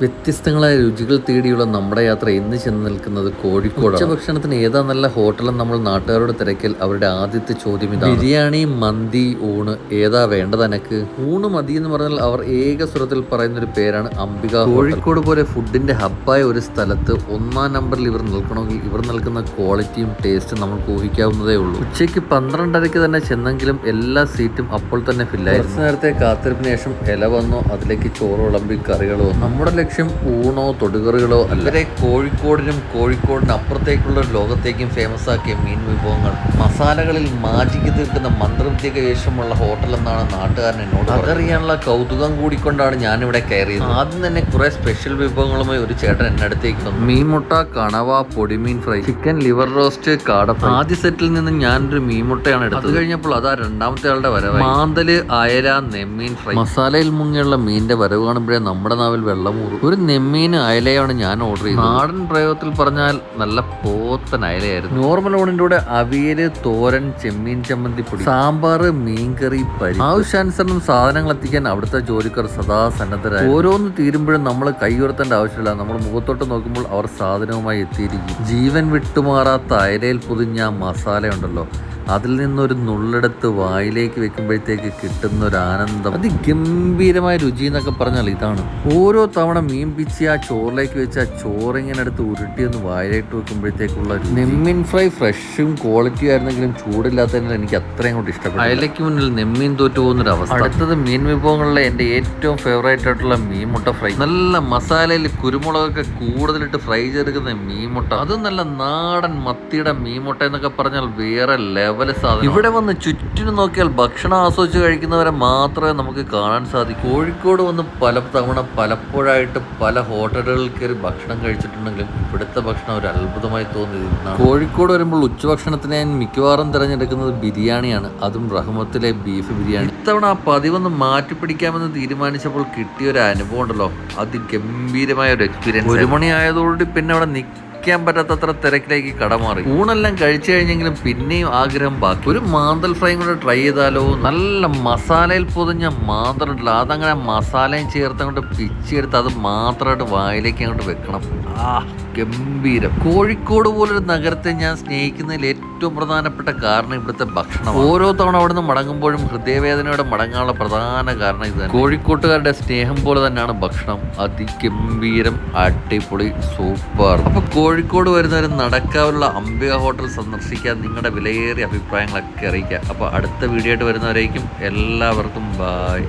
വ്യത്യസ്തങ്ങളായ രുചികൾ തേടിയുള്ള നമ്മുടെ യാത്ര ഇന്ന് ചെന്ന് നിൽക്കുന്നത് കോഴിക്കോട് ഉച്ചഭക്ഷണത്തിന് ഏതാ നല്ല ഹോട്ടലും നമ്മൾ നാട്ടുകാരോട് തിരക്കിൽ അവരുടെ ആദ്യത്തെ ചോദ്യം ഇതാണ്. ബിരിയാണി മന്തി ഊണ് ഏതാ വേണ്ടത് എനക്ക് ഊണ് മതി എന്ന് പറഞ്ഞാൽ അവർ ഏക സ്വരത്തിൽ പറയുന്ന ഒരു പേരാണ് അംബിക കോഴിക്കോട് പോലെ ഫുഡിന്റെ ഹബ്ബായ ഒരു സ്ഥലത്ത് ഒന്നാം നമ്പറിൽ ഇവർ നിൽക്കണമെങ്കിൽ ഇവർ നൽകുന്ന ക്വാളിറ്റിയും ടേസ്റ്റും നമുക്ക് ഊഹിക്കാവുന്നതേ ഉള്ളൂ. ഉച്ചയ്ക്ക് പന്ത്രണ്ടരയ്ക്ക് തന്നെ ചെന്നെങ്കിലും എല്ലാ സീറ്റും അപ്പോൾ തന്നെ ഫില്ലായി നേരത്തെ കാത്തിരിപ്പിന് ശേഷം ഇല വന്നോ അതിലേക്ക് ചോറ് വിളമ്പി കറികളോ നമ്മുടെ ലക്ഷ്യം ഊണോ തൊടുകറികളോ അല്ല. ഇവരെ കോഴിക്കോടിനും കോഴിക്കോടിന് അപ്പുറത്തേക്കുള്ള ലോകത്തേക്കും ഫേമസ് ആക്കിയ മീൻ വിഭവങ്ങൾ. മസാലകളിൽ മാജിക്ക് തീർക്കുന്ന മന്ത്രവിദ്യ കൈവശമുള്ള ഹോട്ടൽ എന്നാണ് നാട്ടുകാരൻ എന്നോട് അതറിയാനുള്ള കൗതുകം കൂടിക്കൊണ്ടാണ് ഞാനിവിടെ കയറിയത്. ആദ്യം തന്നെ കുറെ സ്പെഷ്യൽ വിഭവങ്ങളുമായി ഒരു ചേട്ടൻ എന്നെ അടുത്തേക്ക് വന്നു. മീൻമുട്ട കണവ പൊടിമീൻ ഫ്രൈ ചിക്കൻ ലിവർ റോസ്റ്റ് കാട ഫ്രൈ ആദ്യ സെറ്റിൽ നിന്ന് ഞാനൊരു മീൻമുട്ടയാണ് എടുത്തത്. കഴിഞ്ഞപ്പോൾ അതാ രണ്ടാമത്തെ ആളുടെ വരവ് മാന്തൽ അയല നെമ്മീൻ ഫ്രൈ. മസാലയിൽ മുങ്ങിയുള്ള മീനിന്റെ വരവ് കാണുമ്പോഴേ നമ്മുടെ നാവിൽ വെള്ളമൂറും. ഒരു നെമ്മീന് അയലയാണ് ഞാൻ ഓർഡർ ചെയ്തത്. നാടൻ പ്രയോഗത്തിൽ പറഞ്ഞാൽ നല്ല പോത്തൻ അയലയായിരുന്നു. നോർമൽ ഊണിന്റെ കൂടെ അവിയൽ തോരൻ ചെമ്മീൻ ചമ്മന്തി പൊടി സാമ്പാർ മീൻകറി പരി ആവശ്യാനുസരണം സാധനങ്ങൾ എത്തിക്കാൻ അവിടുത്തെ ജോലിക്കാർ സദാ സന്നദ്ധരായി. ഓരോന്ന് തീരുമ്പോഴും നമ്മൾ കൈയുയർത്തേണ്ട ആവശ്യമില്ല. നമ്മൾ മുഖത്തോട്ട് നോക്കുമ്പോൾ അവർ സാധനവുമായി എത്തിയിരിക്കും. ജീവൻ വിട്ടുമാറാത്ത അയലയിൽ പൊതിഞ്ഞ മസാലയുണ്ടല്ലോ. മസാല ഉണ്ടല്ലോ അതിൽ നിന്നൊരു നുള്ളെടുത്ത് വായിലേക്ക് വെക്കുമ്പോഴത്തേക്ക് കിട്ടുന്ന ഒരു ആനന്ദം അതിഗംഭീരമായ രുചി എന്നൊക്കെ പറഞ്ഞാൽ ഇതാണ്. ഓരോ തവണ മീൻ പിച്ചി ആ ചോറിലേക്ക് വെച്ച് ആ ചോറിങ്ങനെ എടുത്ത് ഉരുട്ടി ഒന്ന് വായിലേക്ക് വെക്കുമ്പോഴത്തേക്കുള്ള നെമ്മിൻ ഫ്രൈ ഫ്രഷും ക്വാളിറ്റി ആയിരുന്നെങ്കിലും ചൂടില്ലാത്തതിനാൽ എനിക്ക് അത്രയും കൊണ്ട് ഇഷ്ടപ്പെട്ടു. അയലയ്ക്ക് മുന്നിൽ നെമ്മീൻ തോറ്റു പോകുന്നൊരു അവസ്ഥ അടുത്തത് മീൻ വിഭവങ്ങളിലെ എന്റെ ഏറ്റവും ഫേവറേറ്റ് ആയിട്ടുള്ള മീൻ മുട്ട ഫ്രൈ. നല്ല മസാലയിൽ കുരുമുളകൊക്കെ കൂടുതലിട്ട് ഫ്രൈ ചെയ്തെടുക്കുന്ന മീൻ മുട്ട. അതും നല്ല നാടൻ മത്തിയുടെ മീൻ മുട്ട എന്നൊക്കെ പറഞ്ഞാൽ വേറെ ലെവൽ സാധനം ഇവിടെ വന്ന് ചുറ്റിനും നോക്കിയാൽ ഭക്ഷണം ആസ്വദിച്ച് കഴിക്കുന്നവരെ മാത്രമേ നമുക്ക് കാണാൻ സാധിക്കൂ. കോഴിക്കോട് വന്ന് പല തവണ പലപ്പോഴായിട്ട് പല ഹോട്ടലുകളിൽ കയറി ഭക്ഷണം കഴിച്ചിട്ടുണ്ടെങ്കിലും ഇവിടുത്തെ ഭക്ഷണം ഒരു അത്ഭുതമായി തോന്നി കോഴിക്കോട് വരുമ്പോൾ ഉച്ചഭക്ഷണത്തിന് ഞാൻ മിക്കവാറും തിരഞ്ഞെടുക്കുന്നത് ബിരിയാണിയാണ്. അതും റഹ്മത്തിലെ ബീഫ് ബിരിയാണി. ഇത്തവണ ആ പതിവൊന്ന് മാറ്റിപ്പിടിക്കാമെന്ന് തീരുമാനിച്ചപ്പോൾ കിട്ടിയ ഒരു അനുഭവം ഉണ്ടല്ലോ. അതിഗംഭീരമായ ഒരു എക്സ്പീരിയൻസ് ഒരു മണി ആയതോടുകൂടി പിന്നെ അവിടെ നിൽക്കാൻ പറ്റാത്തത്ര തിരക്കിലേക്ക് കടമാറി. ഊണെല്ലാം കഴിച്ചു കഴിഞ്ഞെങ്കിലും പിന്നെയും ആഗ്രഹം ബാക്കി. ഒരു മാന്തൽ ഫ്രൈയും കൂടെ ട്രൈ ചെയ്താലോ? നല്ല മസാലയിൽ പൊതിഞ്ഞ മാന്തൽ ഉണ്ടല്ലോ. അതങ്ങനെ മസാലയും ചേർത്ത് അങ്ങോട്ട് പിച്ചെടുത്ത് അത് മാത്രമായിട്ട് വായിലേക്ക് അങ്ങോട്ട് വെക്കണം. ആ ഗംഭീരം. കോഴിക്കോട് പോലൊരു നഗരത്തെ ഞാൻ സ്നേഹിക്കുന്നതിൽ ഏറ്റവും പ്രധാനപ്പെട്ട കാരണം ഇവിടുത്തെ ഭക്ഷണം ഓരോ തവണ അവിടുന്ന് മടങ്ങുമ്പോഴും ഹൃദയവേദനയോടെ മടങ്ങാനുള്ള പ്രധാന കാരണം ഇതാണ് കോഴിക്കോട്ടുകാരുടെ സ്നേഹം പോലെ തന്നെയാണ് ഭക്ഷണം. അതിഗംഭീരം അടിപൊളി സൂപ്പർ. അപ്പൊ കോഴിക്കോട് വരുന്നവരും നടക്കാവുള്ള അംബിക ഹോട്ടൽ സന്ദർശിക്കാൻ നിങ്ങളുടെ വിലയേറിയ അഭിപ്രായങ്ങളൊക്കെ അറിയിക്കുക. അപ്പൊ അടുത്ത വീഡിയോ ആയിട്ട് വരുന്നവരേക്കും എല്ലാവർക്കും ബായ്